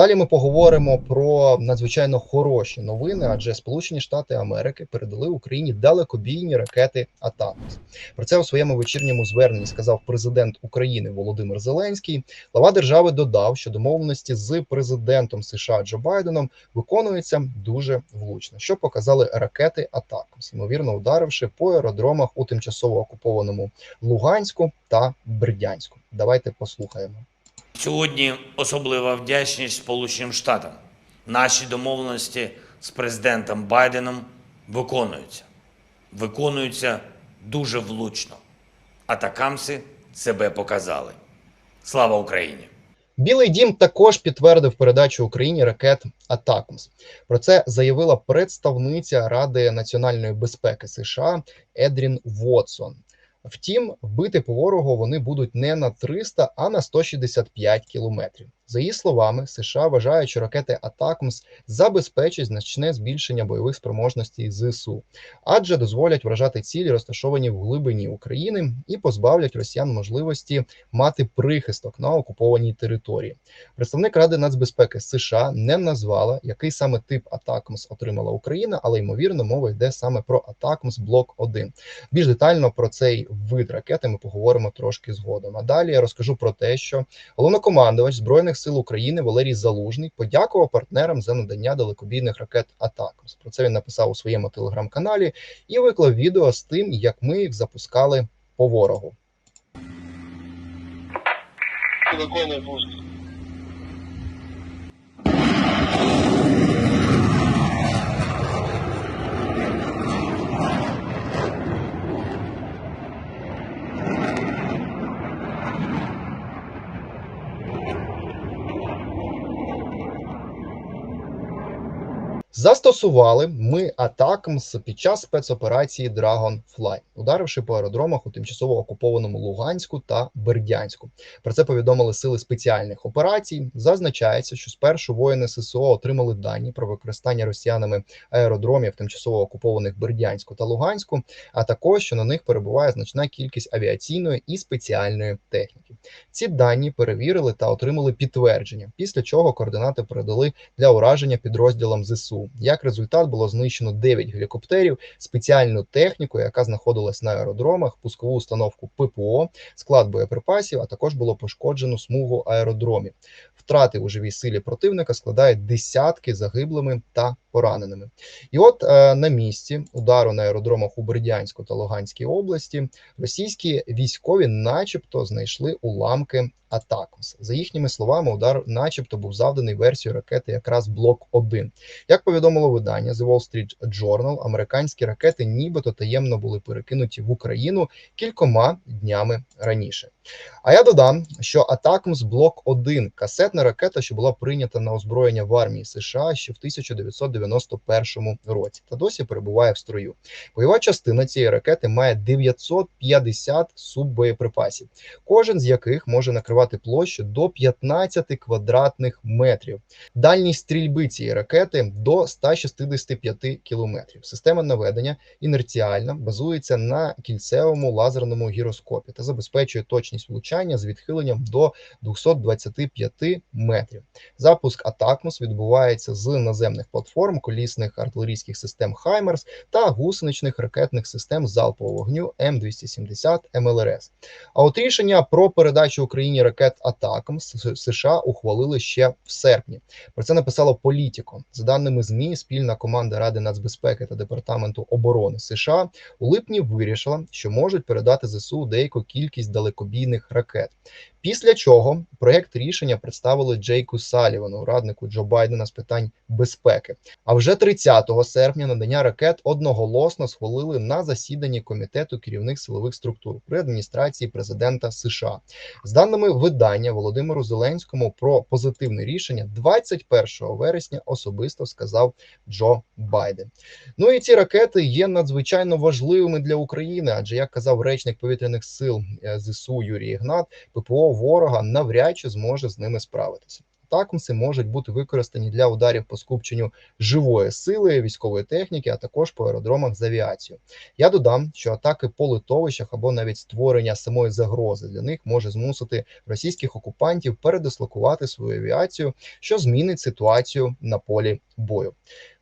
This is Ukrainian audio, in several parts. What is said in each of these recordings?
далі ми поговоримо про надзвичайно хороші новини, адже Сполучені Штати Америки передали Україні далекобійні ракети Атакамс. Про це у своєму вечірньому зверненні сказав президент України Володимир Зеленський. Глава держави додав, що домовленості з президентом США Джо Байденом виконуються дуже влучно, що показали ракети Атакамс, ймовірно ударивши по аеродромах у тимчасово окупованому Луганську та Бердянську. Давайте послухаємо. Сьогодні особлива вдячність Сполученим Штатам. Наші домовленості з президентом Байденом виконуються. Виконуються дуже влучно. Атакамси себе показали. Слава Україні! Білий дім також підтвердив передачу Україні ракет Атакмс. Про це заявила представниця Ради національної безпеки США Едрін Вотсон. Втім, вбити по ворогу вони будуть не на 300, а на 165 кілометрів. За її словами, США вважають, що ракети Атакмс забезпечать значне збільшення бойових спроможностей ЗСУ, адже дозволять вражати цілі, розташовані в глибині України, і позбавлять росіян можливості мати прихисток на окупованій території. Представник Ради нацбезпеки США не назвала, який саме тип Атакмс отримала Україна, але ймовірно мова йде саме про Атакмс Блок 1 Більш детально про цей вид ракети ми поговоримо трошки згодом. А далі я розкажу про те, що головнокомандувач збройних сил України Валерій Залужний подякував партнерам за надання далекобійних ракет Атакмс. Про це він написав у своєму телеграм-каналі і виклав відео з тим, як ми їх запускали по ворогу. Пуск. Застосували ми Атакмс під час спецоперації Dragonfly, ударивши по аеродромах у тимчасово окупованому Луганську та Бердянську. Про це повідомили сили спеціальних операцій. Зазначається, що спершу воїни ССО отримали дані про використання росіянами аеродромів тимчасово окупованих Бердянську та Луганську, а також що на них перебуває значна кількість авіаційної і спеціальної техніки. Ці дані перевірили та отримали підтвердження, після чого координати передали для ураження підрозділам ЗСУ. Як результат було знищено 9 гелікоптерів, спеціальну техніку, яка знаходилась на аеродромах, пускову установку ППО, склад боєприпасів, а також було пошкоджено смугу аеродромів. Втрати у живій силі противника складають десятки загиблими та пораненими. І от е, на місці удару на аеродромах у Бердянську та Луганській області російські військові, начебто, знайшли уламки Атакмс. За їхніми словами, удар, начебто, був завданий версією ракети якраз блок 1 Як повідомило видання The Wall Street Journal, американські ракети, нібито таємно були перекинуті в Україну кількома днями раніше. А я додам, що Атакмс блок 1 касетна ракета, що була прийнята на озброєння в армії США ще в 1991 році, та досі перебуває в строю. Бойова частина цієї ракети має 950 суббоєприпасів, кожен з яких може накривати площу до 15 квадратних метрів. Дальність стрільби цієї ракети до 165 кілометрів. Система наведення інерціальна, базується на кільцевому лазерному гіроскопі та забезпечує точність влучання з відхиленням до 225 метрів. Запуск Атакмус відбувається з наземних платформ, колісних артилерійських систем Хаймерс та гусеничних ракетних систем залпового вогню М270 МЛРС. А от рішення про передачу Україні ракет Атакмс США ухвалили ще в серпні. Про це написало Політіко. За даними ЗМІ, спільна команда Ради нацбезпеки та департаменту оборони США у липні вирішила, що можуть передати ЗСУ деяку кількість далекобійних ракет. Після чого проект рішення представили Джейку Салівану, раднику Джо Байдена з питань безпеки. А вже 30 серпня надання ракет одноголосно схвалили на засіданні комітету керівних силових структур при адміністрації президента США. З даними видання Володимиру Зеленському про позитивне рішення 21 вересня особисто сказав Джо Байден. Ну і ці ракети є надзвичайно важливими для України, адже як казав речник повітряних сил е, ЗСУ Юрій Ігнат, ППО ворога навряд чи зможе з ними справитися. атакмси можуть бути використані для ударів по скупченню живої сили, військової техніки, а також по аеродромах з авіацією. Я додам, що атаки по литовищах або навіть створення самої загрози для них може змусити російських окупантів передислокувати свою авіацію, що змінить ситуацію на полі бою.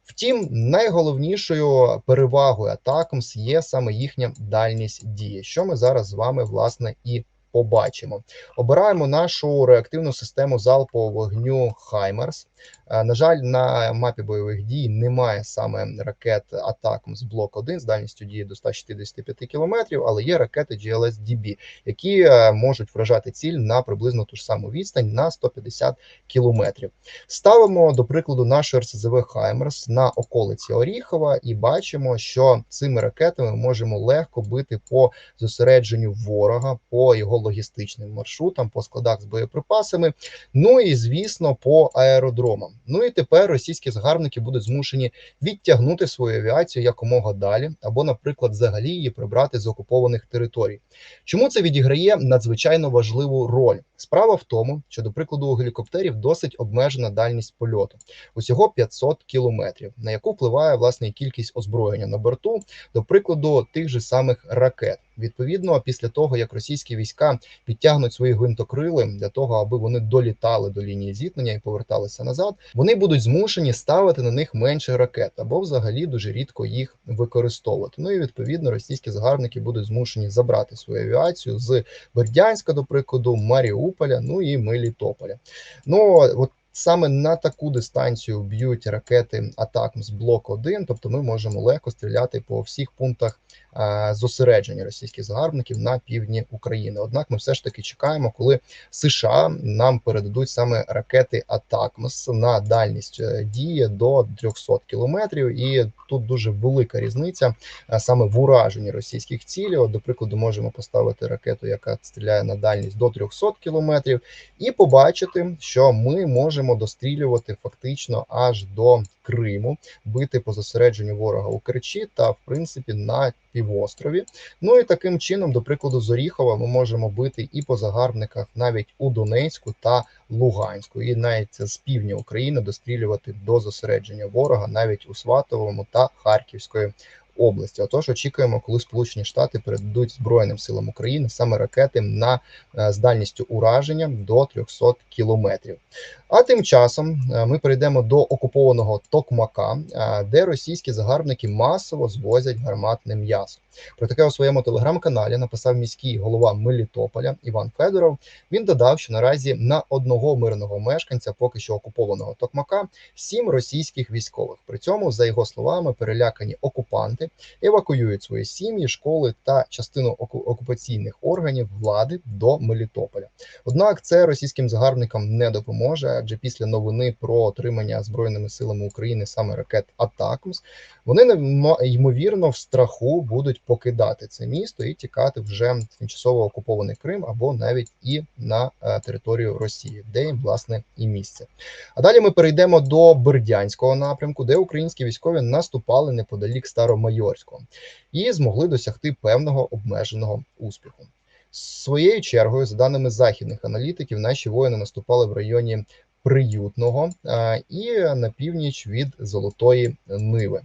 Втім, найголовнішою перевагою атакамс є саме їхня дальність дії, що ми зараз з вами власне і побачимо. Обираємо нашу реактивну систему залпового вогню Хаймерс. Е, На жаль, на мапі бойових дій немає саме ракет атакам з блок 1 з дальністю дії до 165 км, але є ракети GLS-DB, які е, можуть вражати ціль на приблизно ту ж саму відстань на 150 км. Ставимо до прикладу наш РСЗВ Хаймерс на околиці Оріхова і бачимо, що цими ракетами можемо легко бити по зосередженню ворога, по його логістичним маршрутам, по складах з боєприпасами. Ну і звісно, по аеродромам. Ну і тепер російські загарбники будуть змушені відтягнути свою авіацію якомога далі, або, наприклад, взагалі її прибрати з окупованих територій. Чому це відіграє надзвичайно важливу роль? Справа в тому, що до прикладу у гелікоптерів досить обмежена дальність польоту, усього 500 кілометрів, на яку впливає власне кількість озброєння на борту, до прикладу тих же самих ракет. Відповідно, після того як російські війська підтягнуть свої гвинтокрили для того, аби вони долітали до лінії зіткнення і поверталися назад, вони будуть змушені ставити на них менше ракет або взагалі дуже рідко їх використовувати. Ну і відповідно російські загарбники будуть змушені забрати свою авіацію з Бердянська, до прикладу, Маріуполя, ну і Мелітополя. Ну от. Саме на таку дистанцію б'ють ракети атакам з блок 1 тобто ми можемо легко стріляти по всіх пунктах зосередження російських загарбників на півдні України. Однак ми все ж таки чекаємо, коли США нам передадуть саме ракети Атакмс на дальність е, дії до 300 кілометрів, і тут дуже велика різниця е, саме в ураженні російських. От, до прикладу, можемо поставити ракету, яка стріляє на дальність до 300 кілометрів, і побачити, що ми можемо дострілювати фактично аж до Криму, бити по зосередженню ворога у Керчі та в принципі на півострові. Ну і таким чином, до прикладу, з Оріхова ми можемо бити і по загарбниках навіть у Донецьку та Луганську, і навіть з півдня України дострілювати до зосередження ворога навіть у Сватовому та Харківської області. Отож, очікуємо, коли Сполучені Штати передадуть Збройним силам України саме ракети на е, з ураження до 300 кілометрів. А тим часом е, ми перейдемо до окупованого Токмака, е, де російські загарбники масово звозять гарматне м'ясо. Про таке у своєму телеграм-каналі написав міський голова Мелітополя Іван Федоров. Він додав, що наразі на одного мирного мешканця, поки що окупованого Токмака, сім російських військових. При цьому, за його словами, перелякані окупанти евакуюють свої сім'ї, школи та частину окупаційних органів влади до Мелітополя. Однак це російським загарбникам не допоможе, адже після новини про отримання збройними силами України саме ракет Атакмс, вони ймовірно в страху будуть покидати це місто і тікати вже в тимчасово окупований Крим або навіть і на е, територію Росії, де їм власне і місце. А далі ми перейдемо до Бердянського напрямку, де українські військові наступали неподалік Старомайорського і змогли досягти певного обмеженого успіху. Своєю чергою, за даними західних аналітиків, наші воїни наступали в районі Приютного е, і на північ від Золотої Ниви.